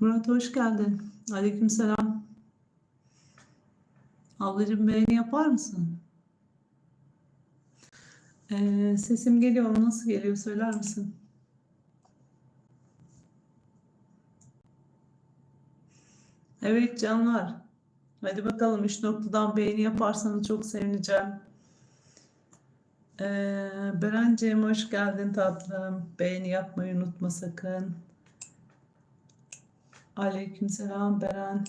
Murat hoş geldin. Aleykümselam. Ablacığım beğeni yapar mısın? Ee, sesim geliyor mu? Nasıl geliyor? Söyler misin? Evet canlar. Hadi bakalım 3 noktadan beğeni yaparsanız çok sevineceğim. Ee, Berenciğim hoş geldin tatlım. Beğeni yapmayı unutma sakın. Aleykümselam Beren.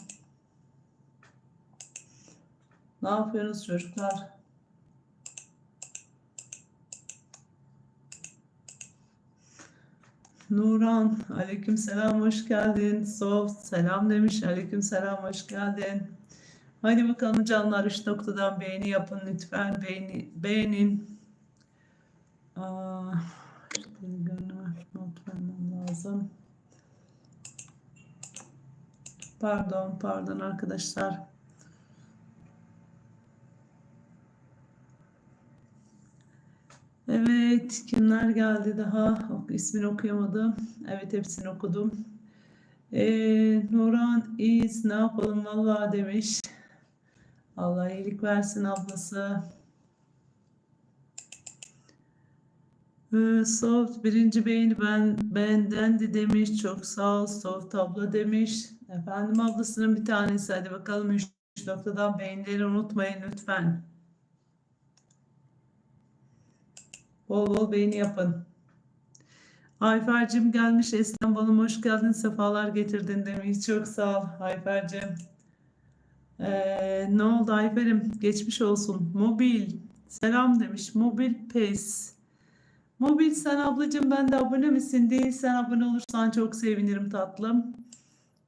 Ne yapıyorsunuz çocuklar? Nuran, aleykümselam hoş geldin. Soft, selam demiş. Aleykümselam hoş geldin. Hadi bakalım canlar 3 noktadan beğeni yapın lütfen. Beğeni, beğenin. Aa, işte gönül lazım. Pardon, pardon arkadaşlar. Evet, kimler geldi daha? İsmini okuyamadım. Evet, hepsini okudum. Ee, Nuran iyiyiz, ne yapalım vallahi demiş. Allah iyilik versin ablası. Ee, Soft birinci beğeni ben bendendi demiş. Çok sağ ol Soft abla demiş. Efendim ablasının bir tanesi. Hadi bakalım 3 noktadan beğenileri unutmayın lütfen. Bol bol beğeni yapın. Ayfer'cim gelmiş. Eslem Balım hoş geldin. Sefalar getirdin demiş. Çok sağ ol Ayfer'cim. Ee, ne oldu Ayfer'im? Geçmiş olsun. Mobil. Selam demiş. Mobil Pes. Mobil sen ablacığım ben de abone misin? Değilsen abone olursan çok sevinirim tatlım.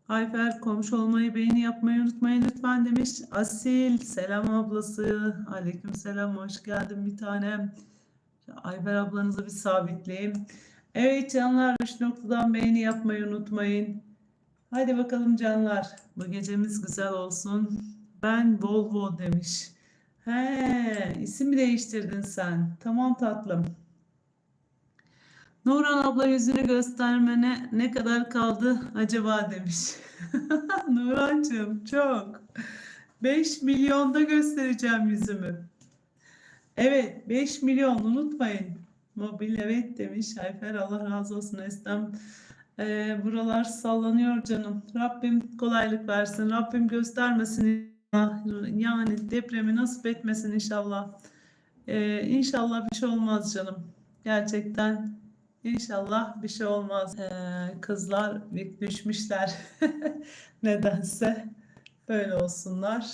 Ayfer komşu olmayı beğeni yapmayı unutmayın lütfen demiş. Asil selam ablası. Aleyküm selam hoş geldin bir tanem. Ayfer ablanızı bir sabitleyeyim. Evet canlar 3 noktadan beğeni yapmayı unutmayın. Hadi bakalım canlar. Bu gecemiz güzel olsun. Ben Volvo demiş. He, isim değiştirdin sen? Tamam tatlım. Nurhan abla yüzünü göstermene ne kadar kaldı acaba demiş. Nurhancığım çok. 5 milyonda göstereceğim yüzümü. Evet 5 milyon unutmayın. Mobil evet demiş Ayfer Allah razı olsun Estem. Ee, buralar sallanıyor canım. Rabbim kolaylık versin. Rabbim göstermesin. Yani depremi nasip etmesin inşallah. Ee, inşallah bir şey olmaz canım. Gerçekten İnşallah bir şey olmaz. Ee, kızlar düşmüşler. Nedense böyle olsunlar.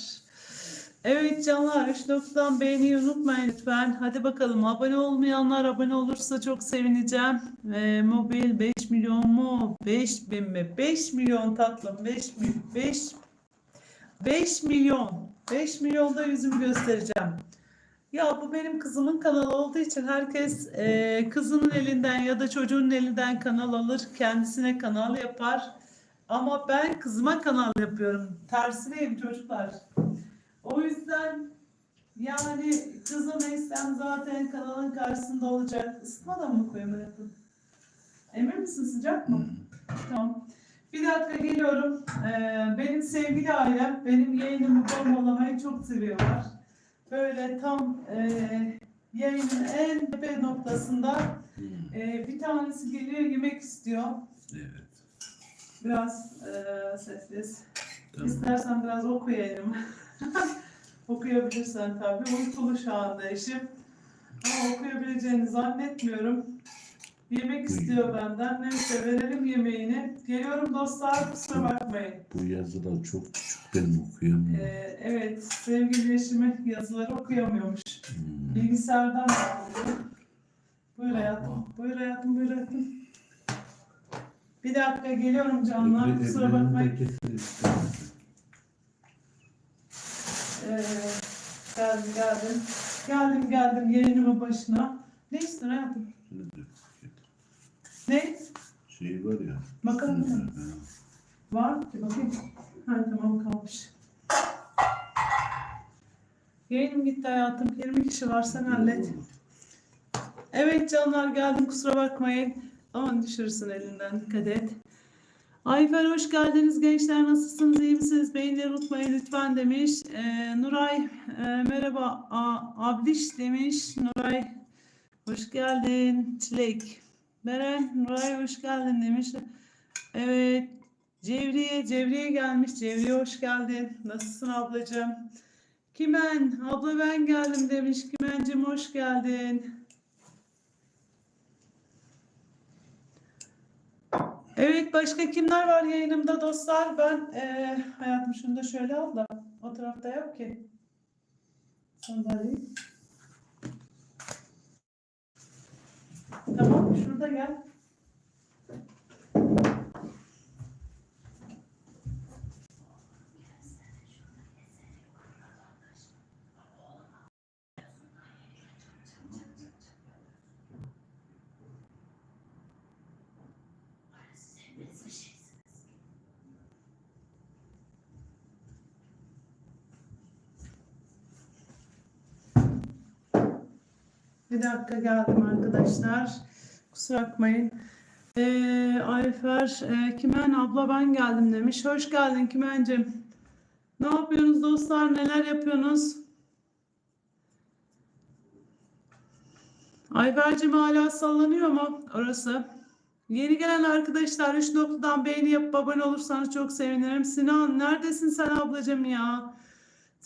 Evet canlar 3 noktadan beğeniyi unutmayın lütfen. Hadi bakalım abone olmayanlar abone olursa çok sevineceğim. Ee, mobil 5 milyon mu? 5 bin mi? 5 milyon tatlım. 5 mi? 5 5 milyon. 5 milyonda yüzümü göstereceğim. Ya bu benim kızımın kanalı olduğu için herkes e, kızının elinden ya da çocuğun elinden kanal alır, kendisine kanal yapar. Ama ben kızıma kanal yapıyorum. Tersineyim çocuklar. O yüzden yani kızım Eslem zaten kanalın karşısında olacak. Isıtmadan mı koyayım hayatım? Emin misin sıcak mı? Tamam. Bir dakika geliyorum. Ee, benim sevgili ailem benim yayınımı bombalamayı çok seviyorlar. Böyle tam e, yayının en tepe noktasında e, bir tanesi geliyor yemek istiyor. Evet. Biraz e, sessiz. Tamam. İstersen biraz okuyayım. Okuyabilirsen tabii. Uykulu şu anda eşim. Ama okuyabileceğini zannetmiyorum. Yemek istiyor benden. Neyse verelim yemeğini. Geliyorum dostlar kusura bakmayın. Bu yazılar çok küçük ben okuyamıyorum. Ee, evet sevgili eşimin yazıları okuyamıyormuş. Hmm. Bilgisayardan. Buyur hayatım. Buyur hayatım. Buyur hayatım. Bir dakika geliyorum canlar. Kusura bakmayın. Ee, geldim geldim. Geldim geldim yayınımın başına. Ne istiyorsun hayatım? Ne? Şey var ya. Üstünde, mı? Var. Bir bakayım. Ha tamam kalmış. Yayınım gitti hayatım. 20 kişi var sen hallet. Evet canlar geldim kusura bakmayın. Aman düşürürsün elinden dikkat et. Ayfer hoş geldiniz gençler nasılsınız iyi misiniz beğenileri unutmayın lütfen demiş Ee, Nuray e, merhaba A, Abliş demiş Nuray hoş geldin Çilek Beren Nuray hoş geldin demiş evet Cevriye Cevriye gelmiş Cevriye hoş geldin nasılsın ablacığım Kimen abla ben geldim demiş Kimencim hoş geldin Evet başka kimler var yayınımda dostlar? Ben eee hayatım şunu da şöyle al da o tarafta yap ki. Sandalyeyi. Tamam şurada gel. Bir dakika geldim arkadaşlar. Kusura bakmayın. Ee, Ayfer, e, Kimen abla ben geldim demiş. Hoş geldin Kimencim. Ne yapıyorsunuz dostlar? Neler yapıyorsunuz? Ayfer'cim hala sallanıyor mu orası? Yeni gelen arkadaşlar 3 noktadan beğeni yapıp abone olursanız çok sevinirim. Sinan neredesin sen ablacığım ya?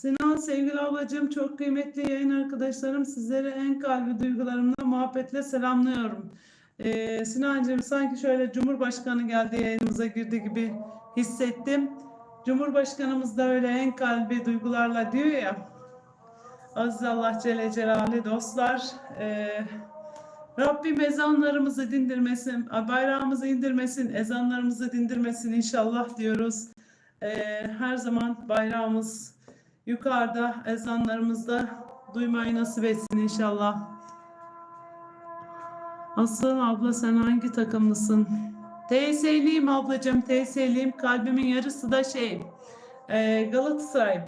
Sinan sevgili ablacığım çok kıymetli yayın arkadaşlarım sizleri en kalbi duygularımla muhabbetle selamlıyorum. Ee, Sinancığım sanki şöyle Cumhurbaşkanı geldi yayınımıza girdi gibi hissettim. Cumhurbaşkanımız da öyle en kalbi duygularla diyor ya. Aziz Allah Celle Celaluhu dostlar. Ee, Rabbim ezanlarımızı dindirmesin, bayrağımızı indirmesin, ezanlarımızı dindirmesin inşallah diyoruz. Ee, her zaman bayrağımız yukarıda, ezanlarımızda duymayı nasip etsin inşallah. Aslı abla sen hangi takımlısın? TS'liyim ablacığım, TS'liyim. Kalbimin yarısı da şey, e, Galatasaray.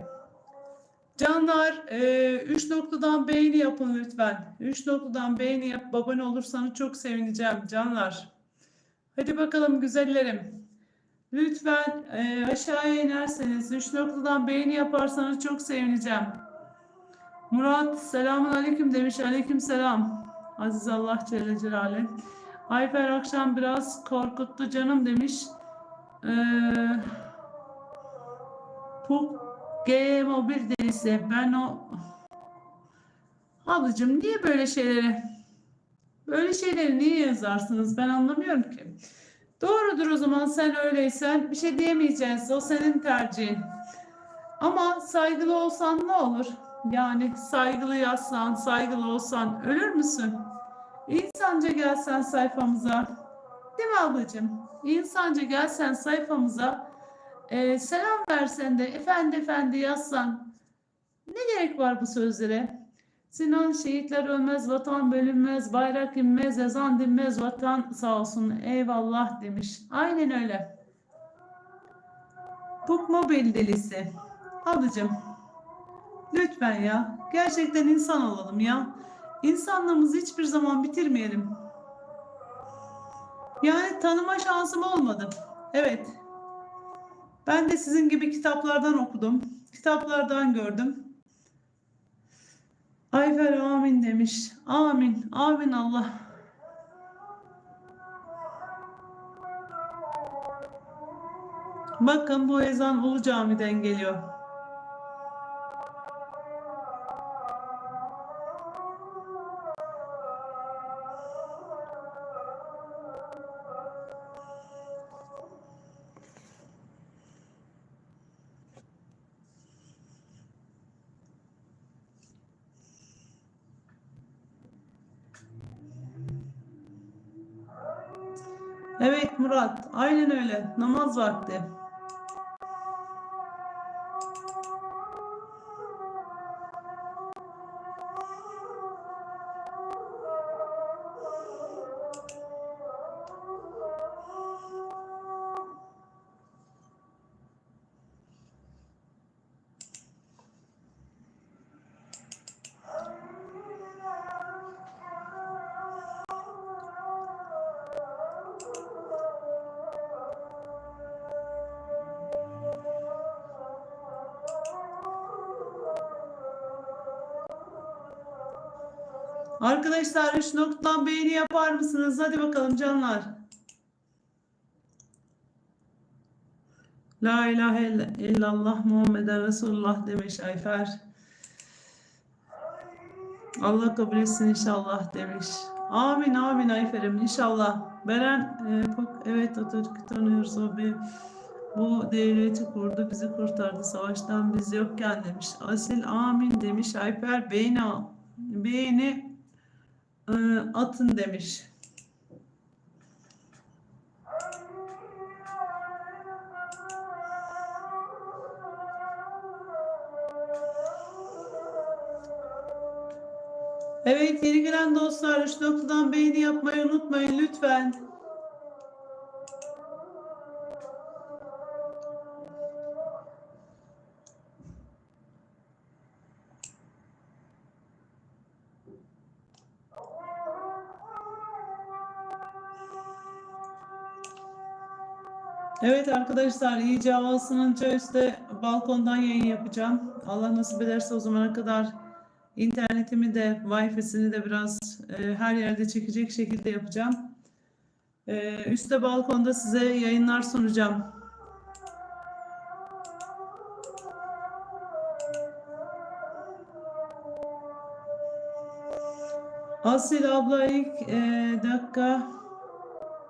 Canlar 3 noktadan beğeni yapın lütfen. 3 noktadan beğeni yap. Abone olursanız çok sevineceğim canlar. Hadi bakalım güzellerim. Lütfen e, aşağıya inerseniz 3 noktadan beğeni yaparsanız çok sevineceğim. Murat selamun aleyküm demiş. Aleyküm selam. Aziz Allah Celle Celaluhu. Ayfer akşam biraz korkuttu canım demiş. Eee Puk G mobil delisi. Ben o Ablacığım niye böyle şeyleri böyle şeyleri niye yazarsınız? Ben anlamıyorum ki. Doğrudur o zaman sen öyleysen bir şey diyemeyeceğiz. O senin tercihin. Ama saygılı olsan ne olur? Yani saygılı yazsan, saygılı olsan ölür müsün? İnsanca gelsen sayfamıza. Değil mi ablacığım? İnsanca gelsen sayfamıza e, selam versen de efendi efendi yazsan ne gerek var bu sözlere? Sinan şehitler ölmez, vatan bölünmez, bayrak inmez, ezan dinmez, vatan sağ olsun, eyvallah demiş. Aynen öyle. Puk mobil delisi. Ablacığım, lütfen ya, gerçekten insan olalım ya. İnsanlığımızı hiçbir zaman bitirmeyelim. Yani tanıma şansım olmadı. Evet. Ben de sizin gibi kitaplardan okudum. Kitaplardan gördüm. Ayfer amin demiş. Amin. Amin Allah. Bakın bu ezan Ulu Cami'den geliyor. Aynen öyle. Namaz vakti. Arkadaşlar 3 noktadan beğeni yapar mısınız? Hadi bakalım canlar. La ilahe illa- illallah Muhammeden Resulullah demiş Ayfer. Allah kabul etsin inşallah demiş. Amin amin Ayfer'im inşallah. Beren e, evet Atatürk'ü tanıyoruz o bir bu devleti kurdu bizi kurtardı savaştan biz yokken demiş. Asil amin demiş. Ayfer beğeni e, atın demiş. Evet yeni gelen dostlar 3 noktadan beğeni yapmayı unutmayın lütfen. Evet arkadaşlar iyice hava ısınınca üstte balkondan yayın yapacağım. Allah nasip ederse o zamana kadar internetimi de wifi'sini de biraz e, her yerde çekecek şekilde yapacağım. E, üstte balkonda size yayınlar sunacağım. Asil abla ilk e, dakika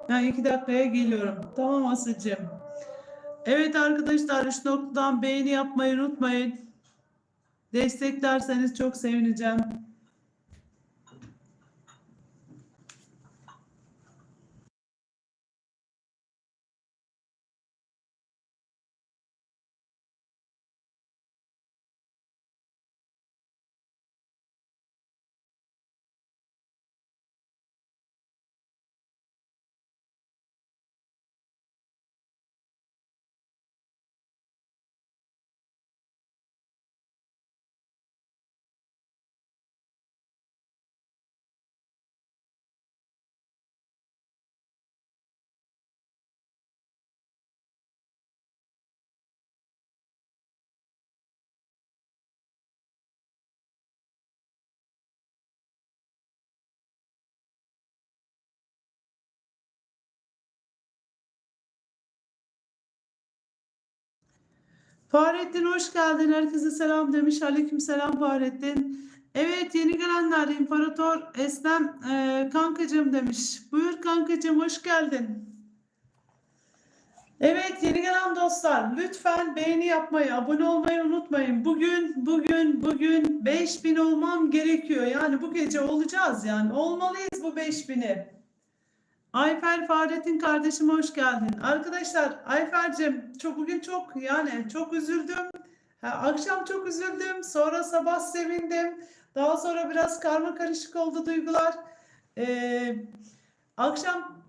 Ha, iki dakikaya geliyorum. Tamam Asil'cim. Evet arkadaşlar 3 noktadan beğeni yapmayı unutmayın. Desteklerseniz çok sevineceğim. Fahrettin hoş geldin. Herkese selam demiş. Aleyküm selam Fahrettin. Evet yeni gelenler İmparator Eslem e, kankacığım demiş. Buyur kankacığım hoş geldin. Evet yeni gelen dostlar lütfen beğeni yapmayı, abone olmayı unutmayın. Bugün, bugün, bugün 5000 olmam gerekiyor. Yani bu gece olacağız yani. Olmalıyız bu 5000'i. Ayfer Fahrettin kardeşim hoş geldin. Arkadaşlar Ayfer'cim çok bugün çok yani çok üzüldüm. Akşam çok üzüldüm. Sonra sabah sevindim. Daha sonra biraz karma karışık oldu duygular. Ee, akşam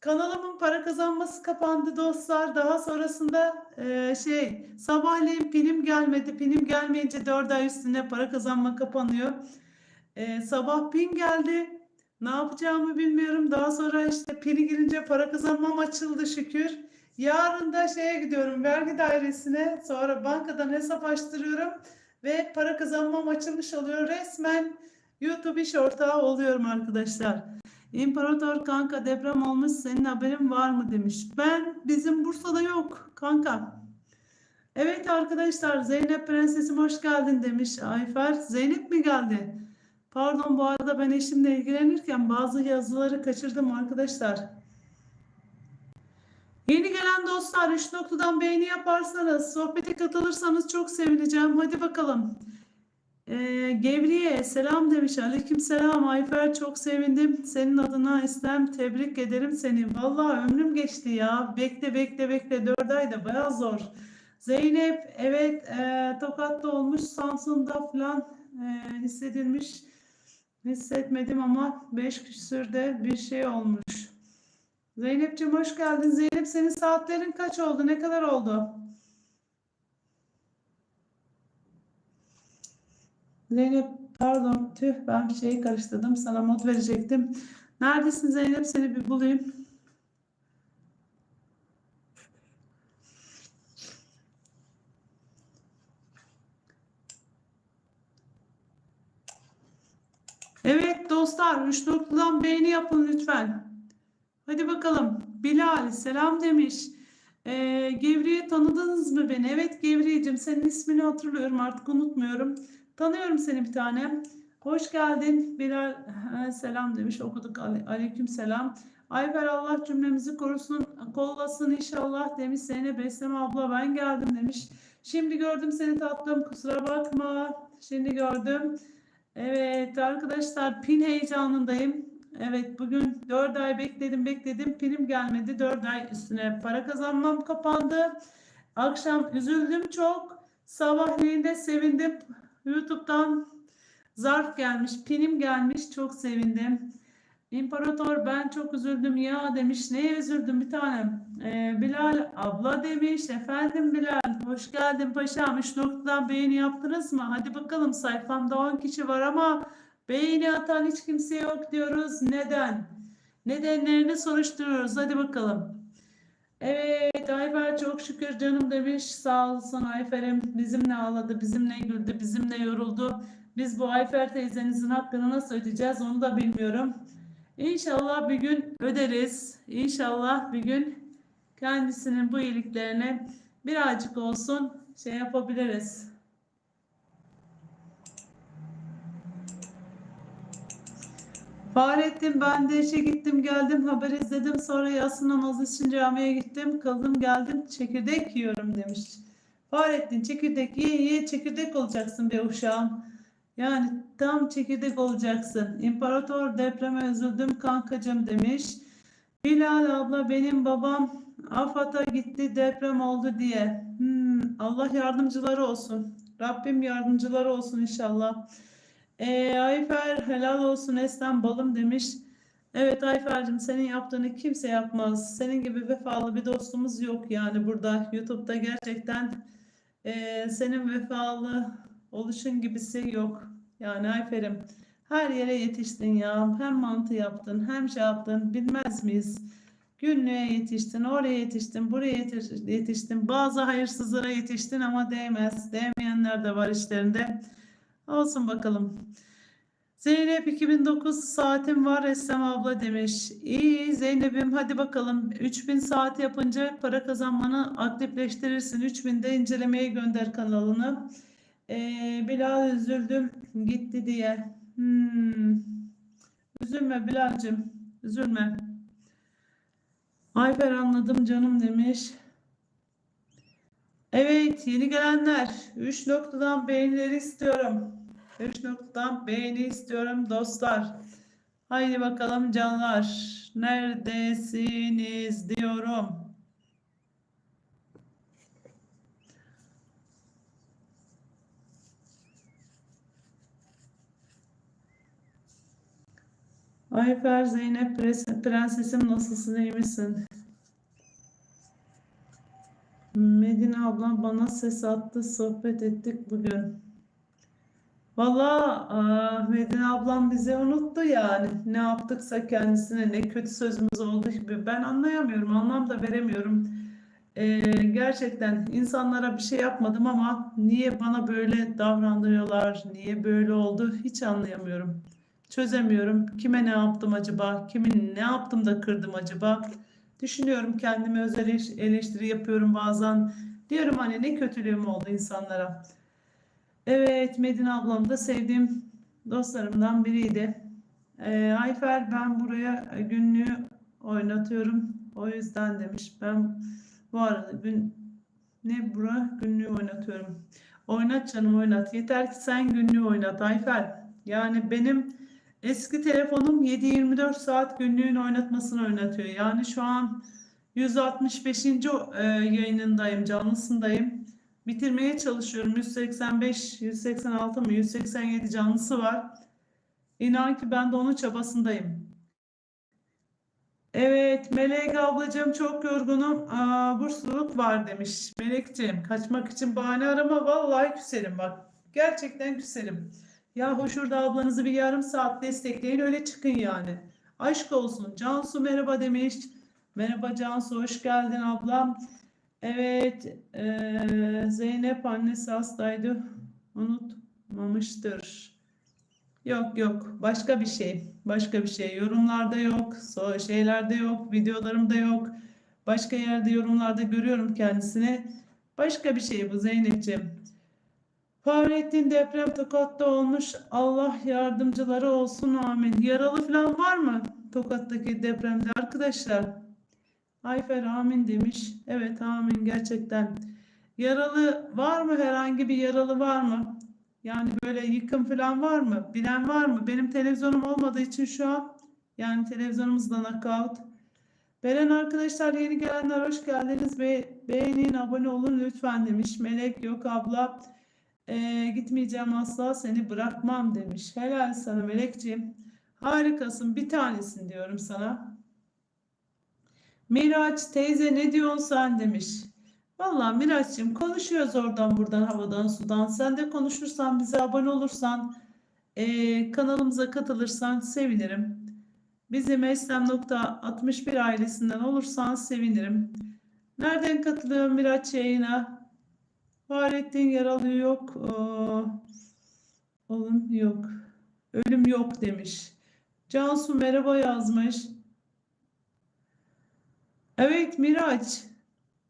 kanalımın para kazanması kapandı dostlar. Daha sonrasında e, şey sabahleyin pinim gelmedi. Pinim gelmeyince 4 ay üstüne para kazanma kapanıyor. Ee, sabah pin geldi. Ne yapacağımı bilmiyorum. Daha sonra işte pili girince para kazanmam açıldı şükür. Yarın da şeye gidiyorum vergi dairesine. Sonra bankadan hesap açtırıyorum ve para kazanmam açılmış oluyor. Resmen YouTube iş ortağı oluyorum arkadaşlar. İmparator kanka deprem olmuş senin haberin var mı demiş. Ben bizim Bursa'da yok kanka. Evet arkadaşlar Zeynep prensesim hoş geldin demiş Ayfer. Zeynep mi geldi? Pardon bu arada ben eşimle ilgilenirken bazı yazıları kaçırdım arkadaşlar. Yeni gelen dostlar 3 noktadan beğeni yaparsanız, sohbete katılırsanız çok sevineceğim. Hadi bakalım. Ee, Gevriye selam demiş. Aleyküm selam Ayfer çok sevindim. Senin adına İslam tebrik ederim seni. Vallahi ömrüm geçti ya. Bekle bekle bekle 4 ayda baya zor. Zeynep evet e, Tokat'ta olmuş Samsun'da falan e, hissedilmiş. Hissetmedim ama 5 küsürde bir şey olmuş. Zeynep'ciğim hoş geldin. Zeynep senin saatlerin kaç oldu? Ne kadar oldu? Zeynep pardon tüh ben şeyi karıştırdım. Sana mod verecektim. Neredesin Zeynep? Seni bir bulayım. Evet dostlar 3 noktadan beğeni yapın lütfen. Hadi bakalım. Bilal selam demiş. Ee, Gevriye tanıdınız mı beni? Evet Gevriyeciğim senin ismini hatırlıyorum artık unutmuyorum. Tanıyorum seni bir tane. Hoş geldin. Bilal ha, selam demiş okuduk. Ale- Aleyküm selam. Ayfer Allah cümlemizi korusun, kollasın inşallah demiş. Zeynep Beslem abla ben geldim demiş. Şimdi gördüm seni tatlım kusura bakma. Şimdi gördüm. Evet arkadaşlar pin heyecanındayım. Evet bugün 4 ay bekledim bekledim pinim gelmedi. 4 ay üstüne para kazanmam kapandı. Akşam üzüldüm çok. Sabahleyin de sevindim. YouTube'dan zarf gelmiş, pinim gelmiş. Çok sevindim. İmparator ben çok üzüldüm ya demiş. Neye üzüldüm bir tanem? Ee, Bilal abla demiş. Efendim Bilal hoş geldin paşam. 3 noktadan beğeni yaptınız mı? Hadi bakalım sayfamda 10 kişi var ama beğeni atan hiç kimse yok diyoruz. Neden? Nedenlerini soruşturuyoruz. Hadi bakalım. Evet Ayfer çok şükür canım demiş. Sağ olsun Ayfer'im. Bizimle ağladı, bizimle güldü, bizimle yoruldu. Biz bu Ayfer teyzenizin hakkını nasıl ödeyeceğiz onu da bilmiyorum. İnşallah bir gün öderiz. İnşallah bir gün kendisinin bu iyiliklerine birazcık olsun şey yapabiliriz. Fahrettin ben de işe gittim geldim haber izledim sonra yatsı namazı için camiye gittim kaldım geldim çekirdek yiyorum demiş. Fahrettin çekirdek ye ye çekirdek olacaksın be uşağım. Yani tam çekirdek olacaksın. İmparator depreme üzüldüm kankacım demiş. Bilal abla benim babam AFAD'a gitti deprem oldu diye. Hmm, Allah yardımcıları olsun. Rabbim yardımcıları olsun inşallah. Ee, Ayfer helal olsun Eslem balım demiş. Evet Ayfer'cim senin yaptığını kimse yapmaz. Senin gibi vefalı bir dostumuz yok yani burada YouTube'da gerçekten ee, senin vefalı oluşun gibisi yok. Yani Ayfer'im her yere yetiştin ya. Hem mantı yaptın hem şey yaptın bilmez miyiz? Günlüğe yetiştin, oraya yetiştin, buraya yetiş- yetiştin. Bazı hayırsızlara yetiştin ama değmez. Değmeyenler de var işlerinde. Olsun bakalım. Zeynep 2009 saatim var Eslem abla demiş. İyi Zeynep'im hadi bakalım 3000 saat yapınca para kazanmanı aktifleştirirsin. 3000'de incelemeye gönder kanalını. Ee, Bilal üzüldüm gitti diye. Hmm. Üzülme Bilal'cim üzülme. Ayfer anladım canım demiş. Evet yeni gelenler 3 noktadan beğenileri istiyorum. 3 noktadan beğeni istiyorum dostlar. Haydi bakalım canlar. Neredesiniz diyorum. Ayfer Zeynep prensesim nasılsın iyi misin? Medine ablam bana ses attı sohbet ettik bugün. Valla aa, Medine ablam bizi unuttu yani. Ne yaptıksa kendisine ne kötü sözümüz oldu gibi. Ben anlayamıyorum, anlam da veremiyorum. Ee, gerçekten insanlara bir şey yapmadım ama niye bana böyle davranıyorlar, niye böyle oldu hiç anlayamıyorum. Çözemiyorum. Kime ne yaptım acaba? Kimin ne yaptım da kırdım acaba? Düşünüyorum kendime eleş- eleştiri yapıyorum bazen. Diyorum hani ne kötülüğüm oldu insanlara. Evet Medine ablam da sevdiğim dostlarımdan biriydi. Ee, Ayfer ben buraya günlüğü oynatıyorum. O yüzden demiş. Ben bu arada gün ne bura günlüğü oynatıyorum. Oynat canım oynat. Yeter ki sen günlüğü oynat Ayfer. Yani benim eski telefonum 7-24 saat günlüğün oynatmasını oynatıyor. Yani şu an 165. e, yayınındayım, canlısındayım. Bitirmeye çalışıyorum. 185, 186 mı, 187 canlısı var. İnan ki ben de onun çabasındayım. Evet, Melek ablacığım çok yorgunum. Aa, bursluluk var demiş. Melekciğim, kaçmak için bahane arama. Vallahi küserim bak. Gerçekten küserim. Yahu şurada ablanızı bir yarım saat destekleyin öyle çıkın yani. Aşk olsun. Cansu merhaba demiş. Merhaba Cansu hoş geldin ablam. Evet eee, Zeynep annesi hastaydı. Unutmamıştır. Yok yok başka bir şey. Başka bir şey. Yorumlarda yok. Şeylerde yok. Videolarımda yok. Başka yerde yorumlarda görüyorum kendisini. Başka bir şey bu Zeynep'ciğim. Fahrettin deprem Tokat'ta olmuş. Allah yardımcıları olsun amin. Yaralı falan var mı Tokat'taki depremde arkadaşlar? Ayfer amin demiş. Evet amin gerçekten. Yaralı var mı? Herhangi bir yaralı var mı? Yani böyle yıkım falan var mı? Bilen var mı? Benim televizyonum olmadığı için şu an yani televizyonumuzda knockout. Beren arkadaşlar yeni gelenler hoş geldiniz. Be beğenin, abone olun lütfen demiş. Melek yok abla. Ee, gitmeyeceğim asla seni bırakmam demiş. Helal sana Melekciğim. Harikasın bir tanesin diyorum sana. Miraç teyze ne diyorsun sen demiş. Vallahi Miraç'cığım konuşuyoruz oradan buradan havadan sudan. Sen de konuşursan bize abone olursan eee, kanalımıza katılırsan sevinirim. Bizim Eslem.61 ailesinden olursan sevinirim. Nereden katılıyor Miraç yayına? Fahrettin yaralı yok. Aa, Oğlum yok. Ölüm yok demiş. Cansu merhaba yazmış. Evet Miraç.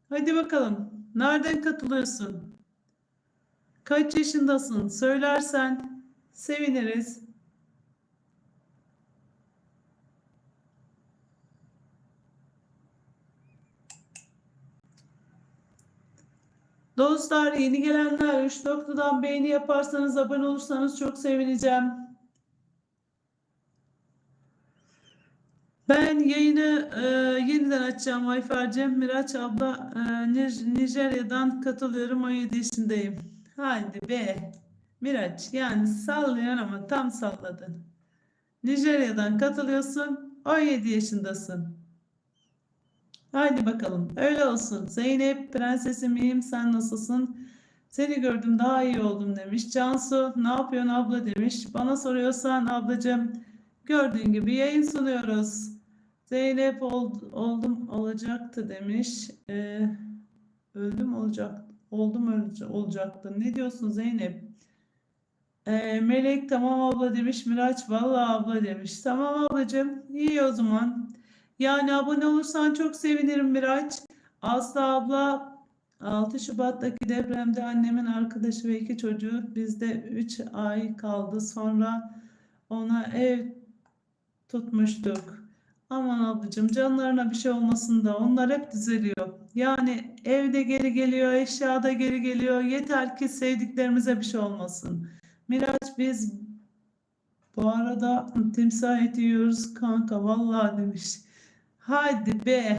Hadi bakalım. Nereden katılıyorsun? Kaç yaşındasın? Söylersen seviniriz. Dostlar yeni gelenler 3 noktadan beğeni yaparsanız abone olursanız çok sevineceğim. Ben yayını e, yeniden açacağım Ayfer'cim. Miraç abla e, Ni- Nijerya'dan katılıyorum 17 yaşındayım. Hadi be. Miraç yani sallayan ama tam salladın. Nijerya'dan katılıyorsun 17 yaşındasın. Haydi bakalım öyle olsun. Zeynep prensesim iyiyim sen nasılsın? Seni gördüm daha iyi oldum demiş. Cansu ne yapıyorsun abla demiş. Bana soruyorsan ablacığım gördüğün gibi yayın sunuyoruz. Zeynep ol- oldum olacaktı demiş. Ee, öldüm olacak. Oldum ölecek, olacaktı. Ne diyorsun Zeynep? Ee, Melek tamam abla demiş. Miraç vallahi abla demiş. Tamam ablacığım iyi o zaman. Yani abone olursan çok sevinirim Miraç. Aslı abla 6 Şubat'taki depremde annemin arkadaşı ve iki çocuğu bizde 3 ay kaldı. Sonra ona ev tutmuştuk. Aman ablacığım canlarına bir şey olmasın da onlar hep düzeliyor. Yani evde geri geliyor, eşyada geri geliyor. Yeter ki sevdiklerimize bir şey olmasın. Miraç biz bu arada timsah eti yiyoruz kanka vallahi demiş. Hadi be.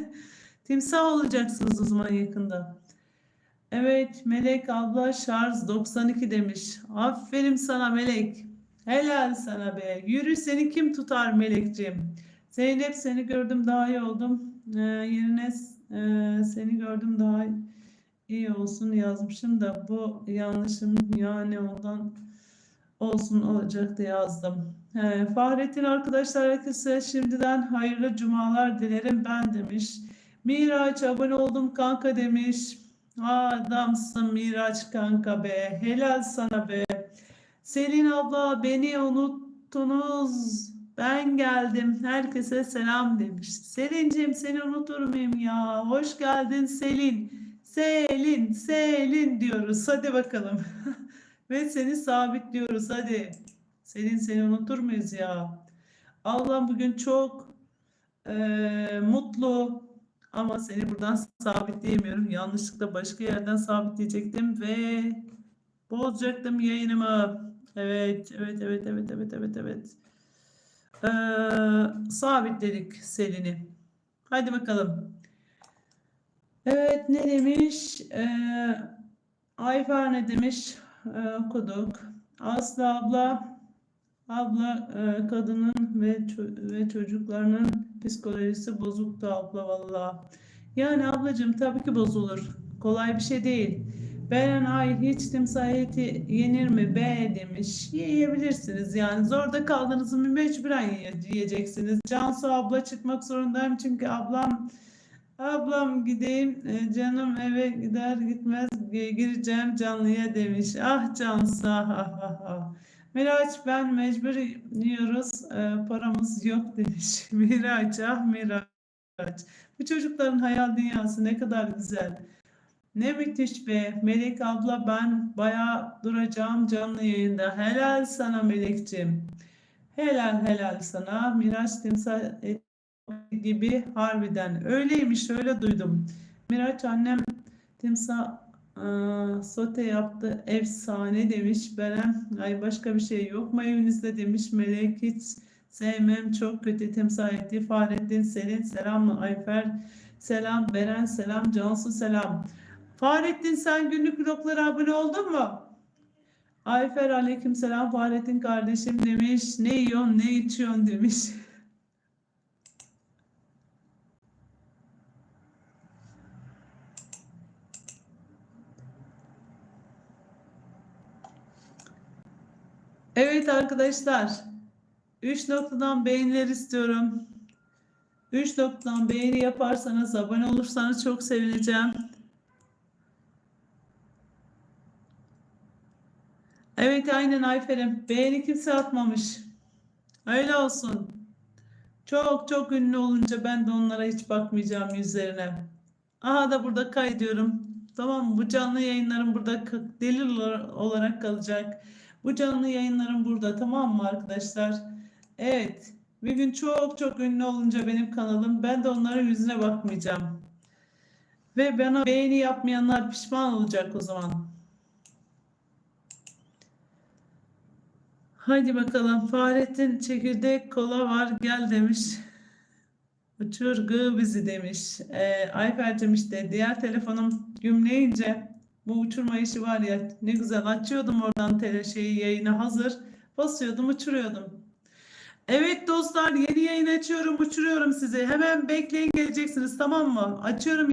Timsah olacaksınız o zaman yakında. Evet Melek abla şarj 92 demiş. Aferin sana Melek. Helal sana be. Yürü seni kim tutar Melekciğim. Zeynep seni gördüm daha iyi oldum. Ee, yerine e, seni gördüm daha iyi olsun yazmışım da bu yanlışım yani ondan olsun olacaktı yazdım. He, Fahrettin arkadaşlar herkese şimdiden hayırlı cumalar dilerim ben demiş. Miraç abone oldum kanka demiş. Adamsın Miraç kanka be. Helal sana be. Selin abla beni unuttunuz. Ben geldim. Herkese selam demiş. Selin'cim seni unutur muyum ya? Hoş geldin Selin. Selin, Selin diyoruz. Hadi bakalım. Ve seni sabitliyoruz. Hadi. Selin seni unutur muyuz ya? Allah'ım bugün çok eee, mutlu ama seni buradan sabitleyemiyorum. Yanlışlıkla başka yerden sabitleyecektim ve bozacaktım yayınımı. Evet, evet, evet, evet, evet, evet, evet. Eee, sabitledik Selin'i. Hadi bakalım. Evet, ne demiş? Eee Ayfer ne demiş? Eee, okuduk. Aslı abla Abla e, kadının ve ço- ve çocuklarının psikolojisi bozuktu abla valla. Yani ablacığım tabii ki bozulur. Kolay bir şey değil. Beren ay hiç timsah eti yenir mi be demiş. Yiyebilirsiniz yani zorda kaldığınızı mecburen yiye- yiyeceksiniz. Cansu abla çıkmak zorundayım çünkü ablam ablam gideyim e, canım eve gider gitmez gi- gireceğim canlıya demiş. Ah Cansu ah ah ah. ah. Miraç ben mecbur yiyoruz. Ee, paramız yok demiş. Miraç ah Miraç. Bu çocukların hayal dünyası ne kadar güzel. Ne müthiş be. Melek abla ben bayağı duracağım canlı yayında. Helal sana Melekciğim. Helal helal sana. Miraç timsah gibi harbiden. Öyleymiş öyle duydum. Miraç annem timsah aa, sote yaptı. Efsane demiş Beren. Ay başka bir şey yok mu evinizde demiş Melek hiç sevmem çok kötü timsah etti. Fahrettin Selin selam Ayfer selam Beren selam Cansu selam. Fahrettin sen günlük vloglara abone oldun mu? Ayfer aleyküm selam Fahrettin kardeşim demiş. Ne yiyorsun ne içiyorsun demiş. Evet arkadaşlar. 3 noktadan beğeniler istiyorum. 3 noktadan beğeni yaparsanız, abone olursanız çok sevineceğim. Evet aynen Ayfer'im. Beğeni kimse atmamış. Öyle olsun. Çok çok ünlü olunca ben de onlara hiç bakmayacağım yüzlerine. Aha da burada kaydediyorum. Tamam? Bu canlı yayınlarım burada delil olar- olarak kalacak. Bu canlı yayınlarım burada tamam mı arkadaşlar? Evet. Bir gün çok çok ünlü olunca benim kanalım ben de onların yüzüne bakmayacağım. Ve bana beğeni yapmayanlar pişman olacak o zaman. Haydi bakalım. Fahrettin çekirdek kola var gel demiş. Uçur gı bizi demiş. Ee, Ayfer'cim işte diğer telefonum gümleyince bu uçurma işi var ya ne güzel açıyordum oradan tele şeyi yayını hazır. Basıyordum uçuruyordum. Evet dostlar yeni yayın açıyorum uçuruyorum sizi. Hemen bekleyin geleceksiniz tamam mı? Açıyorum